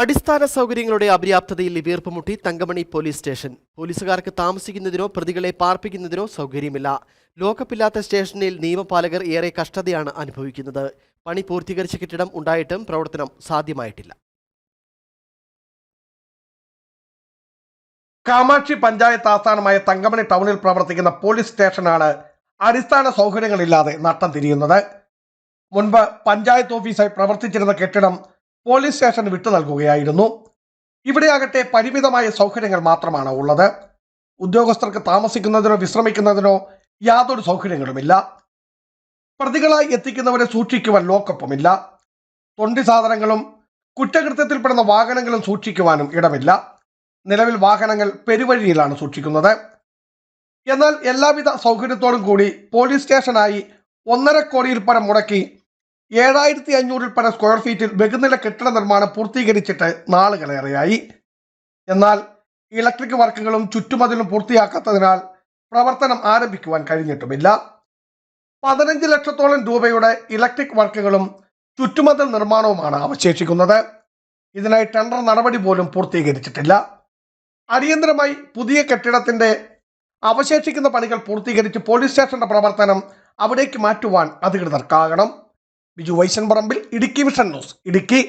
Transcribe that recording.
അടിസ്ഥാന സൗകര്യങ്ങളുടെ അപര്യാപ്തതയിൽ വീർപ്പുമുട്ടി തങ്കമണി പോലീസ് സ്റ്റേഷൻ. പോലീസുകാർക്ക് താമസിക്കുന്നതിനോ പ്രതികളെ പാർപ്പിക്കുന്നതിനോ സൗകര്യമില്ല. ലോക്കപ്പില്ലാത്ത സ്റ്റേഷനിൽ നിയമപാലകർ ഏറെ കഷ്ടതയാണ് അനുഭവിക്കുന്നത്. പണി പൂർത്തീകരിച്ച കെട്ടിടം ഉണ്ടായിട്ടും പ്രവർത്തനം സാധ്യമായിട്ടില്ല. കാമാക്ഷി പഞ്ചായത്ത് ആസ്ഥാനമായ തങ്കമണി ടൗണിൽ പ്രവർത്തിക്കുന്ന പോലീസ് സ്റ്റേഷനാണ് അടിസ്ഥാന സൗകര്യങ്ങളില്ലാതെ നട്ടം തിരിയുന്നത്. മുൻപ് പഞ്ചായത്ത് ഓഫീസായി പ്രവർത്തിച്ചിരുന്ന കെട്ടിടം പോലീസ് സ്റ്റേഷൻ വിട്ടു നൽകുകയായിരുന്നു. ഇവിടെയാകട്ടെ പരിമിതമായ സൗകര്യങ്ങൾ മാത്രമാണ് ഉള്ളത്. ഉദ്യോഗസ്ഥർക്ക് താമസിക്കുന്നതിനോ വിശ്രമിക്കുന്നതിനോ യാതൊരു സൗകര്യങ്ങളുമില്ല. പ്രതികളായി എത്തിക്കുന്നവരെ സൂക്ഷിക്കുവാൻ ലോക്കപ്പുമില്ല. തൊണ്ടി സാധനങ്ങളും കുറ്റകൃത്യത്തിൽപ്പെടുന്ന വാഹനങ്ങളും സൂക്ഷിക്കുവാനും ഇടമില്ല. നിലവിൽ വാഹനങ്ങൾ പെരുവഴിയിലാണ് സൂക്ഷിക്കുന്നത്. എന്നാൽ എല്ലാവിധ സൗകര്യത്തോടും കൂടി പോലീസ് സ്റ്റേഷനായി ഒന്നര കോടിയിൽ പരം മുടക്കി ഏഴായിരത്തി അഞ്ഞൂറിൽ പരം സ്ക്വയർ ഫീറ്റിൽ ബഹുനില കെട്ടിട നിർമ്മാണം പൂർത്തീകരിച്ചിട്ട് നാളുകളേറെയായി എന്നാൽ ഇലക്ട്രിക് വർക്കുകളും ചുറ്റുമതിലും പൂർത്തിയാക്കാത്തതിനാൽ പ്രവർത്തനം ആരംഭിക്കുവാൻ കഴിഞ്ഞിട്ടുമില്ല. പതിനഞ്ച് ലക്ഷത്തോളം രൂപയുടെ ഇലക്ട്രിക് വർക്കുകളും ചുറ്റുമതിൽ നിർമ്മാണവുമാണ് അവശേഷിക്കുന്നത്. ഇതിനായി ടെൻഡർ നടപടി പോലും പൂർത്തീകരിച്ചിട്ടില്ല. അടിയന്തരമായി പുതിയ കെട്ടിടത്തിന്റെ അവശേഷിക്കുന്ന പണികൾ പൂർത്തീകരിച്ച് പോലീസ് സ്റ്റേഷന്റെ പ്രവർത്തനം അവിടേക്ക് മാറ്റുവാൻ അധികൃതർക്കാകണം ബിജു വൈശൻ പറമ്പിൽ ഇടുക്കി വിഷൻ ന്യൂസ്. ഇടുക്കി